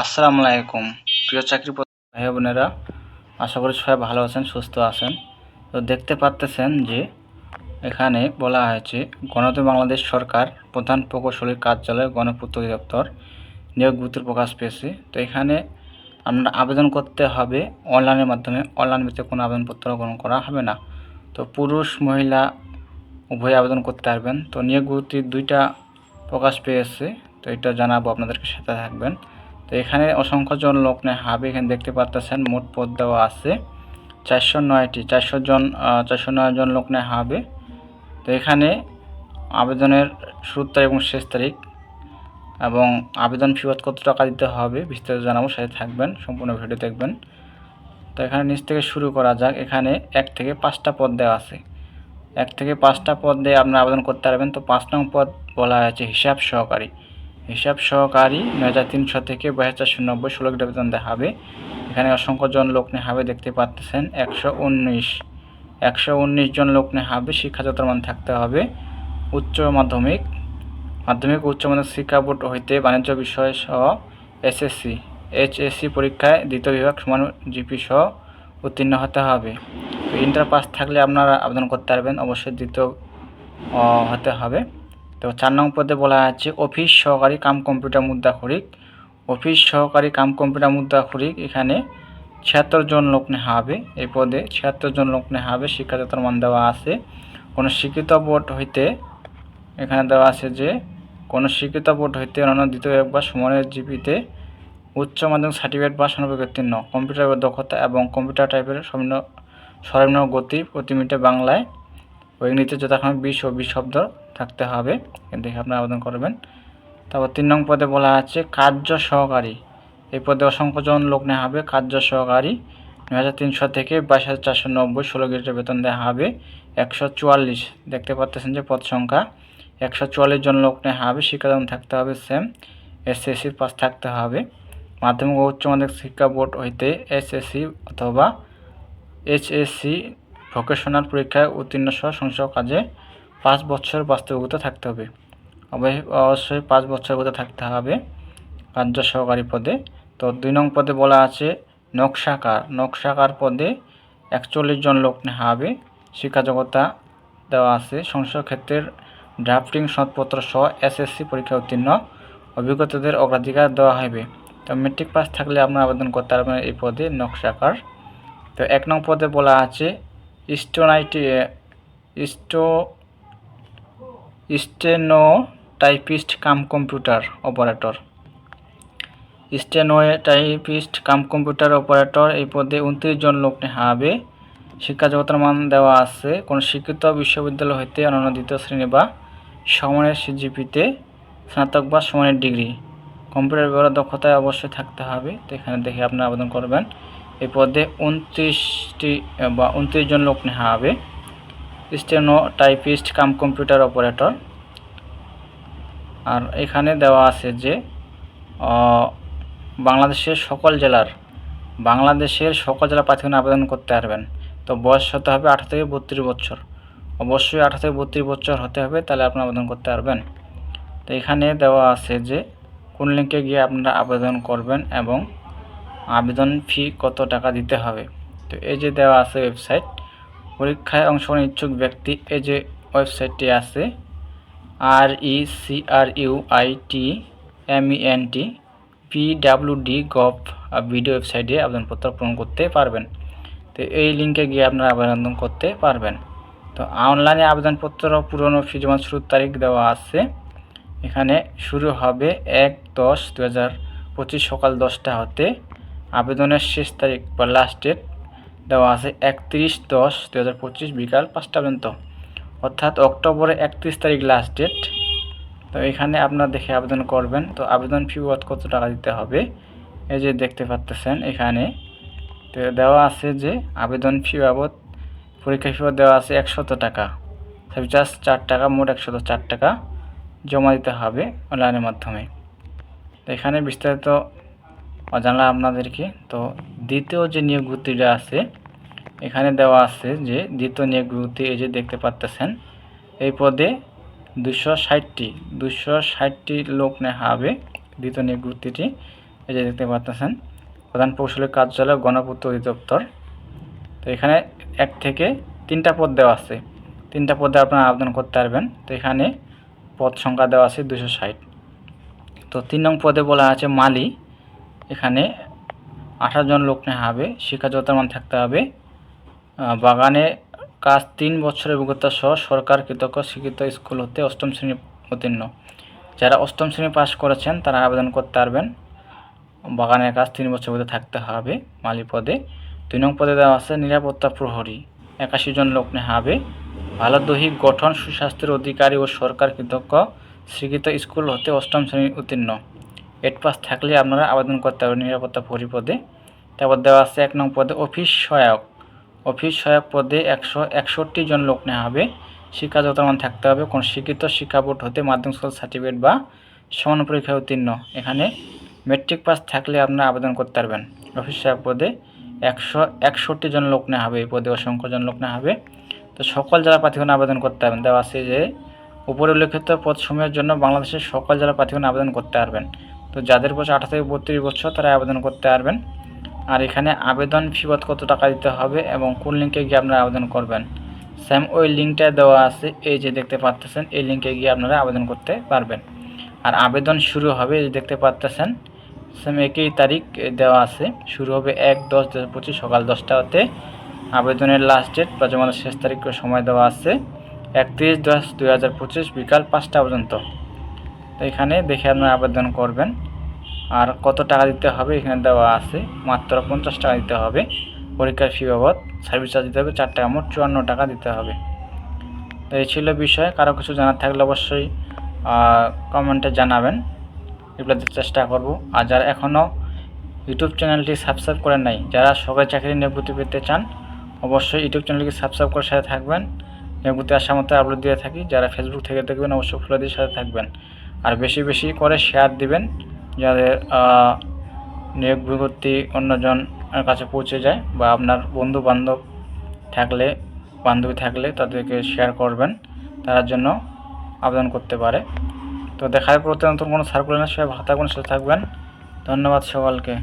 আসসালামু আলাইকুম। প্রিয় চাকরি ভাই বোনেরা, আশা করি সবাই ভালো আছেন, সুস্থ আছেন। তো দেখতে পারতেছেন যে এখানে বলা হয়েছে, গণতন্ত্র বাংলাদেশ সরকার প্রধান প্রকৌশলীর কার্যালয়, গণপূর্ত অধিদপ্তর নিয়োগ বিজ্ঞপ্তি প্রকাশ পেয়েছে। তো এখানে আপনার আবেদন করতে হবে, অনলাইনের মাধ্যমে, অনলাইন ভিত্তিতে কোনো আবেদনপত্র গ্রহণ করা হবে না। তো পুরুষ, মহিলা, উভয় আবেদন করতে পারবেন। তো নিয়োগ বিজ্ঞপ্তি দুইটা প্রকাশ পেয়েছে, তো এটা জানাব আপনাদেরকে সাথে থাকবেন। তো এখানে অসংখ্য জন লোক নেয়। হাবে এখানে দেখতে পারতেছেন, মোট পদ দেওয়া আছে। চারশো নয়টি, চারশো জন চারশো নয় জন লোক নেয় হাবে। তো এখানে আবেদনের শুরুর তারিখ এবং শেষ তারিখ এবং আবেদন ফিবাদ কত টাকা দিতে হবে বিস্তারিত জানাব, সাথে থাকবেন, সম্পূর্ণ ভিডিও দেখবেন। তো এখানে নিচ থেকে শুরু করা যাক। এখানে এক থেকে পাঁচটা পদ দেওয়া আছে। এক থেকে পাঁচটা পদ দিয়ে আপনারা আবেদন করতে পারবেন। তো পাঁচ নং পদ বলা হয়েছে হিসাব সহকারী। হিসাব সহকারী নয় হাজার তিনশো থেকে বাইশ চারশো নব্বই ষোলো কিলো বেতন দেখাবে এখানে অসংখ্য জন লোক নেহাবে দেখতে পাচ্ছেন একশো উনিশ। একশো উনিশ জন লোক নেহাবে শিক্ষাগত মান থাকতে হবে। উচ্চ মাধ্যমিক মাধ্যমিক উচ্চ মাধ্যমিক শিক্ষা বোর্ড হইতে বাণিজ্য বিষয় সহ এসএসসি, এইচএসসি পরীক্ষায় দ্বিতীয় বিভাগ সমান জিপি সহ উত্তীর্ণ হতে হবে। ইন্টার পাস থাকলে আপনারা আবেদন করতে পারবেন, অবশ্যই দ্বিতীয় হতে হবে। তো চার নং পদে বলা আছে, অফিস সহকারী কাম কম্পিউটার মুদ্রা খরিক। অফিস সহকারী কাম কম্পিউটার মুদ্রা খরিক এখানে ছিয়াত্তর জন লোক নেওয়া হবে। এই পদে ছিয়াত্তর জন লোক নেওয়া হবে শিক্ষাগত মান দেওয়া আছে। কোনো শিক্ষিত বোর্ড হইতে এখানে দেওয়া আছে যে, কোনো শিক্ষিত বোর্ড হইতে অন্যান্য দ্বিতীয় একবার সমানের জিপিতে উচ্চ মাধ্যমিক সার্টিফিকেট বা সনবেগ উত্তীর্ণ কম্পিউটার দক্ষতা এবং কম্পিউটার টাইপের সর্বনিম্ন সর্বনিম্ন গতি প্রতি মিনিটে বাংলায় ও ইংরেজিতে যথাক্রমে বিশ ও বিশ শব্দ থাকতে হবে। দেখে আপনি আবেদন করবেন। তারপর তিন নং পদে বলা আছে, কার্য সহকারী। এই পদে অসংখ্য জন লোক নেওয়া হবে। কার্য সহকারী নয় হাজার তিনশো থেকে বাইশ হাজার চারশো নব্বই ষোলো গ্রেডের বেতন দেওয়া হবে। একশো চুয়াল্লিশ। দেখতে পাচ্ছেন যে পদ সংখ্যা। একশো চুয়াল্লিশ জন লোক নেওয়া হবে। শিক্ষাদান থাকতে হবে সেম এসএসসির পাস থাকতে হবে। মাধ্যমিক ও উচ্চ মাধ্যমিক শিক্ষা বোর্ড হইতে এসএসসি অথবা এইচএসসি ভোকেশনাল পরীক্ষায় উত্তীর্ণ সহ সংসদ কাজে পাঁচ বছর বাস্তবিকতা থাকতে হবে। অবশ্যই পাঁচ বছর অভিজ্ঞতা থাকতে হবে কার্য সহকারী পদে। তো দুই নং পদে বলা আছে নকশাকার। নকশাকার পদে একচল্লিশ জন লোক নেওয়া হবে। শিক্ষাযোগ্যতা দেওয়া আছে। সংসদ ক্ষেত্রের ড্রাফটিং সনদপত্র সহ এসএসসি পরীক্ষা উত্তীর্ণ। অভিজ্ঞতাদের অগ্রাধিকার দেওয়া হবে। তো মেট্রিক পাস থাকলে আপনার আবেদন করতে পারবেন এই পদে নকশাকার। তো এক নং পদে বলা আছে স্টোনাইটি, স্টো steno typist cum computer operator. Steno typist cum computer operator এই পদে উনত্রিশ জন লোক নেওয়া হবে। শিক্ষা জগতের মান দেওয়া আছে। কোনো শিক্ষিত বিশ্ববিদ্যালয় হইতে অন্যান্য দ্বিতীয় শ্রেণি বা সমানের সিজিপিতে স্নাতক বা সমানের ডিগ্রি। কম্পিউটার ব্যবহার দক্ষতায় অবশ্যই থাকতে হবে। তো এখানে দেখে আপনি আবেদন করবেন। এই পদে উনত্রিশটি বা উনত্রিশ জন লোক নেওয়া হবে। Steno typist cum computer operator. আর এখানে দেওয়া আছে যে বাংলাদেশের সকল জেলার, বাংলাদেশের সকল জেলা প্রার্থীগণ আবেদন করতে পারবেন। তো বয়স হতে হবে আঠারো থেকে বত্রিশ বছর। অবশ্যই আঠারো থেকে বত্রিশ বছর হতে হবে, তাহলে আপনি আবেদন করতে পারবেন। তো এখানে দেওয়া আছে যে, কোন লিঙ্কে গিয়ে আপনারা আবেদন করবেন এবং আবেদন ফি কত টাকা দিতে হবে। তো এই যে দেওয়া আছে ওয়েবসাইট পরীক্ষায় অংশগ্রহণ ইচ্ছুক ব্যক্তি এই যে ওয়েবসাইটটি আছে R E C R U I T M E N T P W D gov video ওয়েবসাইটে আবেদনপত্র পূরণ করতে পারবেন। তো এই লিঙ্কে গিয়ে আপনারা আবেদন করতে পারবেন। তো অনলাইনে আবেদনপত্র পুরনো ফি জমা শুরুর তারিখ দেওয়া আছে। এখানে শুরু হবে এক দশ দু হাজার পঁচিশ সকাল দশটা হতে। আবেদনের শেষ তারিখ বা লাস্ট ডেট দেওয়া আছে একত্রিশ দশ দু হাজার পঁচিশ বিকাল পাঁচটা পর্যন্ত। অর্থাৎ অক্টোবরে একত্রিশ তারিখ লাস্ট ডেট তো এখানে আপনার দেখে আবেদন করবেন। তো আবেদন ফি বাদ কত টাকা দিতে হবে? এই যে দেখতে পাচ্তেছেন এখানে। তো দেওয়া আছে যে আবেদন ফি বাবদ, পরীক্ষা ফি দেওয়া আছে একশত টাকা। সার্ভিস চার টাকা, মোট একশত চার টাকা জমা দিতে হবে অনলাইনের মাধ্যমে। এখানে বিস্তারিত জানলাম আপনাদেরকে, তো দ্বিতীয় যে নিয়োগ আছে, এখানে দেওয়া আছে যে দ্বিতীয় নিয়োগ এই যে দেখতে পাচ্তেছেন এই পদে দুশো ষাটটি দুশো ষাটটি লোক নেওয়া হবে দ্বিতীয় নিয়োগ এই যে দেখতে পাচ্ছেন প্রধান প্রকৌশলী কার্যালয় গণপূর্ত অধিদপ্তর। তো এখানে এক থেকে তিনটা পদ দেওয়া আছে, তিনটা পদে আপনারা আবেদন করতে পারবেন, তো এখানে পদ সংখ্যা দেওয়া আছে দুশো ষাট। তো তিন নং পদে বলা আছে মালি এখানে আঠারো জন লোক নেওয়া হবে শিক্ষাগত মান থাকতে হবে। বাগানে কাজ তিন বছরের অভিজ্ঞতা সহ সরকার কৃতজ্ঞ স্বীকৃত স্কুল হতে অষ্টম শ্রেণি উত্তীর্ণ। যারা অষ্টম শ্রেণি পাস করেছেন, তারা আবেদন করতে পারবেন। বাগানের কাজ তিন বছর মধ্যে থাকতে হবে মালি পদে দুই নং পদে দেওয়া আছে, নিরাপত্তা প্রহরী। একাশি জন লোক নেওয়া হবে। ভালো দৈহিক গঠন, সুস্বাস্থ্যের অধিকারী ও সরকার কৃতজ্ঞ স্বীকৃত স্কুল হতে অষ্টম শ্রেণি উত্তীর্ণ। এইট পাস থাকলে আপনারা আবেদন করতে পারবেন নিরাপত্তা পরিপদে। তারপর দেওয়া আছে এক নং পদে অফিস সহায়ক। অফিস সহায়ক পদে একশো একষট্টি জন লোক নেওয়া হবে। শিক্ষাগত মান থাকতে হবে। কোন শিক্ষিত শিক্ষা বোর্ড হতে মাধ্যমিক স্কুল সার্টিফিকেট বা সমান পরীক্ষায় উত্তীর্ণ। এখানে মেট্রিক পাস থাকলে আপনারা আবেদন করতে পারবেন। অফিস সহায়ক পদে একশো একষট্টি জন লোক নেওয়া হবে। এই পদে অসংখ্য জন লোক নেওয়া হবে। তো সকল জেলা প্রার্থীগণ আবেদন করতে পারবেন, দেওয়া আছে যে, উপরে উল্লেখিত পদসমূহের জন্য বাংলাদেশের সকল জেলা প্রার্থীগণ আবেদন করতে পারবেন। তো যাদের বয়স আঠারো থেকে বত্রিশ বছর, তারা আবেদন করতে পারবেন। আর এখানে আবেদন ফিবত কত টাকা দিতে হবে এবং কোন লিঙ্কে গিয়ে আপনারা আবেদন করবেন? স্যাম ওই লিঙ্কটা দেওয়া আছে, এই যে দেখতে পাচ্তেছেন, এই লিঙ্কে গিয়ে আপনারা আবেদন করতে পারবেন। আর আবেদন শুরু হবে, এই যে দেখতে পাচ্তেছেন সেম একই তারিখ দেওয়া আছে। শুরু হবে এক দশ দু পঁচিশ, সকাল দশটাতে। আবেদনের লাস্ট ডেট বা জমা দেওয়ার শেষ তারিখ সময় দেওয়া আছে, একত্রিশ দশ দুই হাজার পঁচিশ, বিকাল পাঁচটা পর্যন্ত। তো এখানে দেখে আপনারা আবেদন করবেন। আর কত টাকা দিতে হবে এখানে দেওয়া আছে? মাত্র পঞ্চাশ টাকা দিতে হবে। পরীক্ষার ফি বাবদ সার্ভিস চার্জ দিতে হবে, চার টাকা মোট চুয়ান্ন টাকা দিতে হবে। তো এই ছিল বিষয়। কারও কিছু জানার থাকলে অবশ্যই কমেন্টে জানাবেন। এগুলোতে চেষ্টা করব। আর যারা এখনও ইউটিউব চ্যানেলটি সাবস্ক্রাইব করেন নাই, যারা সবাই চাকরি নিয়োগতি পেতে চান, অবশ্যই ইউটিউব চ্যানেলটিকে সাবস্ক্রাইব করে সাথে থাকবেন। নিয়োগতি আসার মতো আপলোড দিয়ে থাকি। যারা ফেসবুক থেকে দেখবেন, অবশ্যই ফলো দিয়ে সাথে থাকবেন। আর বেশি বেশি করে শেয়ার দিবেন যাদের নিয়োগ বিজ্ঞপ্তি অন্যজন কাছে পৌঁছে যায় বা আপনার বন্ধু বান্ধব থাকলে, বান্ধবী থাকলে তাদেরকে শেয়ার করবেন। তার জন্য আবেদন করতে পারে। তো দেখার প্রতি নতুন কোনো সার্কুলার সবাই ভালো থাকবেন, সুস্থ থাকবেন। ধন্যবাদ সকলকে।